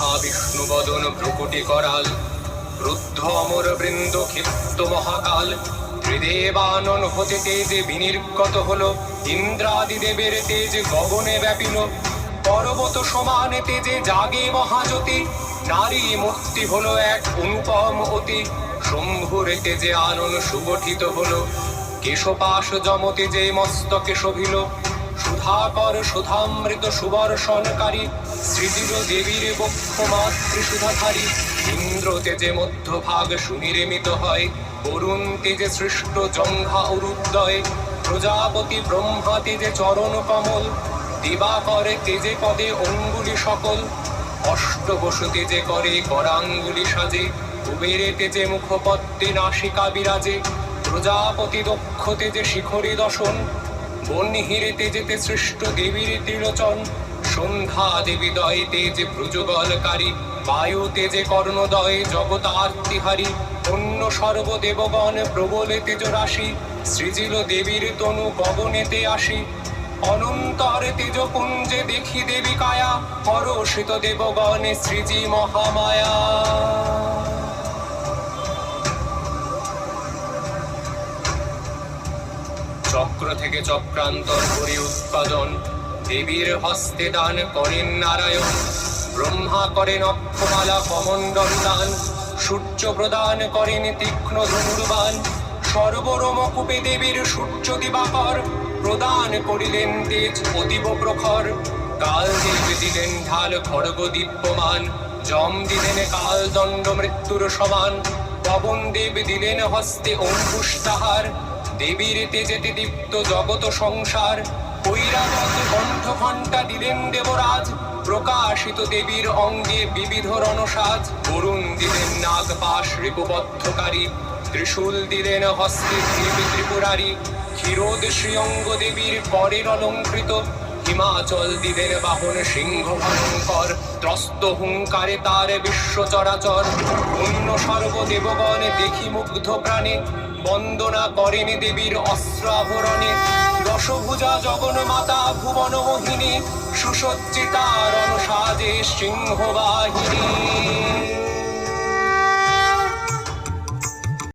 শোভা বিষ্ণু বদন ভ্রুকুটি করাল। রুদ্ধ অমর বৃন্দ ক্ষিপ্ত মহাকাল। ত্রিদেবানন হতে তেজে বিনির্গত হলো। ইন্দ্রাদি দেবের তেজ গগনে ব্যাপিল। পর্বত সমান তেজে জাগে মহাজ্যোতি। নারী মুক্তি হলো এক অনুপম অতি। শম্ভুর তেজে আনন সুগঠিত হলো। কেশপাশ জমতে যে মস্তকে শোভিল। সুধাকর সুধামৃত সুবর্ষণকারী সৃজিল দেবীর বক্ষ মাতৃসুধাধারী ইন্দ্র তেজে মধ্যভাগ সুনির্মিত হয়, বরুণ তেজে সৃষ্ট জঙ্ঘা অরুদ্দয় প্রজাপতি ব্রহ্মা তেজে চরণ কমল, দিবাকরে তেজে পদে অঙ্গুলি সকল। অষ্টবসু তেজে করে করাঙ্গুলি সাজে, কুবেরে তেজে মুখপদ্মে নাসিকা বিরাজে। প্রজাপতি দক্ষ তেজে শিখরী দশন বন্যিহিরে তেজেতে সৃষ্ট দেবীর ত্রিলোচন সন্ধ্যা দেবী দয় তেজে প্রযোগলকারী বায়ু তেজে কর্ণদয় জগতার্তিহারী অন্য সর্বদেবগণ প্রবলে তেজ রাশি সৃজিল দেবীর তনু গগনেতে আসি। অনন্তর তেজপুঞ্জে দেখি দেবী কায়া, পরশিত দেবগণে সৃজি মহামায়া। চক্র থেকে চক্রান্তর করি উৎপাদন। দেবীর হস্তে দান করেন নারায়ণ। ব্রহ্মা করেন অক্ষমালা কমণ্ডল দান। সূর্য প্রদান করেন তীক্ষ্ণ ধনুর্বান সর্বরমকূপে দেবীর সূর্য দিবাকর। প্রদান করিলেন তেজ অতীব প্রখর। কাল দেব দিলেন ঢাল খড়গ দীপ্যমান। যম দিলেন কাল দণ্ড মৃত্যুর সমান। পবন দেব দিলেন হস্তে অঙ্কুশ তাহার। দেবীর তেজেতে দীপ্ত জগত সংসার কৈরাবত কণ্ঠ ঘণ্টা দিলেন দেবরাজ, প্রকাশিত দেবীর অঙ্গে বিবিধ রণসাজ। বরুণ দিলেন নাগপাশ রিপুবদ্ধকারী, ত্রিশূল দিলেন হস্তে দেবী ত্রিপুরারি, ক্ষীরোদ শ্রীঅঙ্গ দেবীর করের অলঙ্কৃত, হিমাচল দিদের বাহন সিংহ ভয়ঙ্কর, ত্রস্ত হুঙ্কারে তার বিশ্ব চরাচর। অন্য সর্বদেবগণ দেখি মুগ্ধ প্রাণে বন্দনা করেনি দেবীর অস্ত্র আবরণে দশভুজা জগন মাতা ভুবন মোহিনী সুসজ্জিতা রণসাজে সিংহ বাহিনী